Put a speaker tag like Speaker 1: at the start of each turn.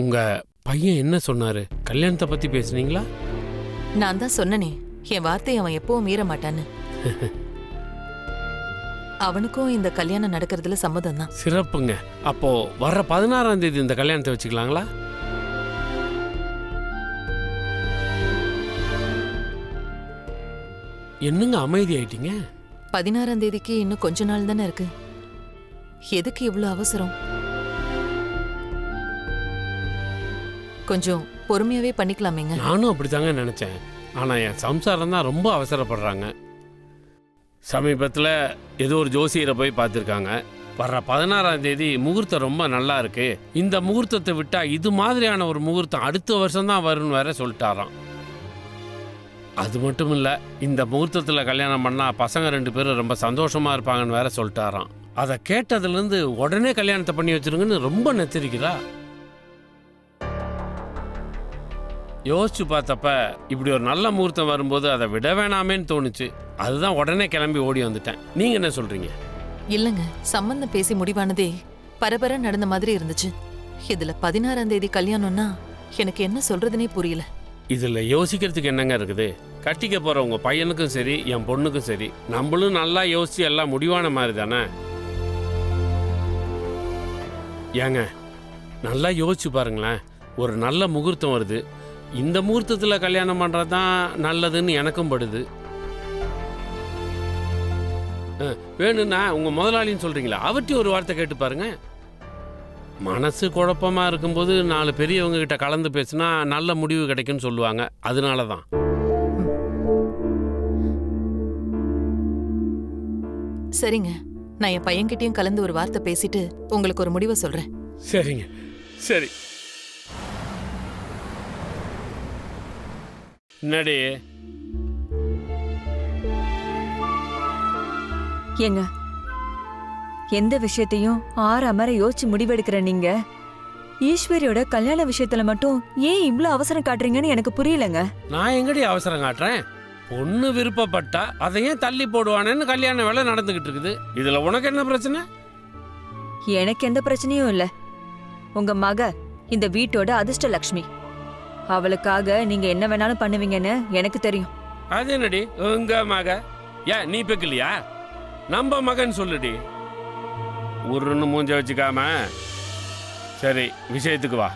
Speaker 1: உங்க பையன் என்ன சொன்னாரு? கல்யாணத்தை பத்தி பேசுனீங்களா?
Speaker 2: நான் தான் சொன்னனே என் வார்த்தையை அவன் எப்பவும் மீற மாட்டான்னு. அவனுக்கும் இந்த கல்யாணம் நடக்கிறதுல சம்மதம் தான்.
Speaker 1: சிறப்புங்க. அப்போ வர்ற பதினாறாம் தேதி இந்த கல்யாணத்தை வச்சுக்கலாங்களா? என்னங்க அமைதி ஆயிட்டீங்க?
Speaker 2: பதினாறாம் தேதிக்கு இன்னும் கொஞ்ச நாள் தானே இருக்கு. எதுக்கு இவ்வளோ அவசரம்? கொஞ்சம் பொறுமையாவே பண்ணிக்கலாமேங்க.
Speaker 1: நானும் அப்படித்தாங்க நினைச்சேன். ஆனா என் சம்சாரம் தான் ரொம்ப அவசரப்படுறாங்க. சமீபத்தில் ஏதோ ஒரு ஜோசியரை போய் பார்த்துருக்காங்க. வர்ற பதினாறாம் தேதி முகூர்த்தம் ரொம்ப நல்லா இருக்கு. இந்த முகூர்த்தத்தை விட்டா இது மாதிரியான ஒரு முகூர்த்தம் அடுத்த வருஷம் தான் வரும்னு வேற சொல்லிட்டாராம். அது மட்டும் இல்லை இந்த முகூர்த்தத்தில் கல்யாணம் பண்ணா பசங்க ரெண்டு பேரும் ரொம்ப சந்தோஷமா இருப்பாங்கன்னு வேற சொல்லிட்டாராம். அதை கேட்டதுலேருந்து உடனே கல்யாணத்தை பண்ணி வச்சிருங்கன்னு ரொம்ப நெச்சரிக்கிறா யோசிச்சு பார்த்தப்ப இப்படி ஒரு நல்ல முகூர்த்தம் வரும்போது அதை விட வேணாமேன்னு தோணுச்சு. அதுதான் உடனே கிளம்பி ஓடி வந்துட்டேன். நீங்க என்ன சொல்றீங்க?
Speaker 2: இல்லைங்க. சம்மந்தம் பேசி முடிவானதே பரபர நடந்த மாதிரி இருந்துச்சு. இதுல பதினாறாம் தேதி கல்யாணம்னா எனக்கு என்ன சொல்றதுனே புரியல.
Speaker 1: இதுல யோசிக்கிறதுக்கு என்னங்க இருக்குது? கட்டிக்க போற உங்க பையனுக்கும் சரி என் பொண்ணுக்கும் சரி நம்மளும் நல்லா யோசிச்சு எல்லாம் முடிவான மாதிரி தானே? ஏங்க நல்லா யோசிச்சு பாருங்களேன். ஒரு நல்ல முகூர்த்தம் வருது. இந்த முகூர்த்தத்தில் கல்யாணம் பண்ணுறது தான் நல்லதுன்னு எனக்கும் படுது. வேணும்னா உங்கள் முதலாளின்னு சொல்கிறீங்களா அவர்கிட்ட ஒரு வார்த்தை கேட்டு பாருங்க. மனசு குழப்பமா இருக்கும்போது நாலு பெரியவங்க கிட்ட கலந்து பேசினா நல்ல முடிவு கிடைக்கும்னு சொல்லுவாங்க. அதனால தான்
Speaker 2: சரிங்க. நான் என் பையன்கிட்டயும் கலந்து ஒரு வார்த்தை பேசிட்டு உங்களுக்கு ஒரு முடிவை சொல்றேன்.
Speaker 1: சரிங்க. சரி. என்னடி
Speaker 3: ஏங்க எந்த விஷயத்தையும் ஆற அமர யோசிச்சு முடிவெடுக்கிற நீங்க? ஈஸ்வரியோட கல்யாண விஷயத்துல மட்டும் ஏன் இவ்ளோ அவசரம் காட்டுறீங்கன்னு எனக்கு புரியலங்க.
Speaker 1: நான் எங்கடி அவசரம் காட்டுறேன்? பொண்ணு விருப்பப்பட்டா அதை ஏன் தள்ளி போடுவானேன்னு கல்யாண வேலை நடந்துகிட்டு இருக்குது. இதுல உனக்கு என்ன பிரச்சனை?
Speaker 3: எனக்கு எந்த பிரச்சனையும் இல்ல. உங்க மக இந்த வீட்டோட அதிர்ஷ்ட லக்ஷ்மி அவளுக்காக நீங்க என்ன வேணாலும் பண்ணுவீங்கன்னு எனக்கு தெரியும்.
Speaker 1: அது என்னடி? உங்க மக. ஏன் நீ பெக்கலையா? நம்ம மகன் சொல்லுடி. உருன்னு மூஞ்ச வச்சுக்காம. சரி விஷயத்துக்கு வா.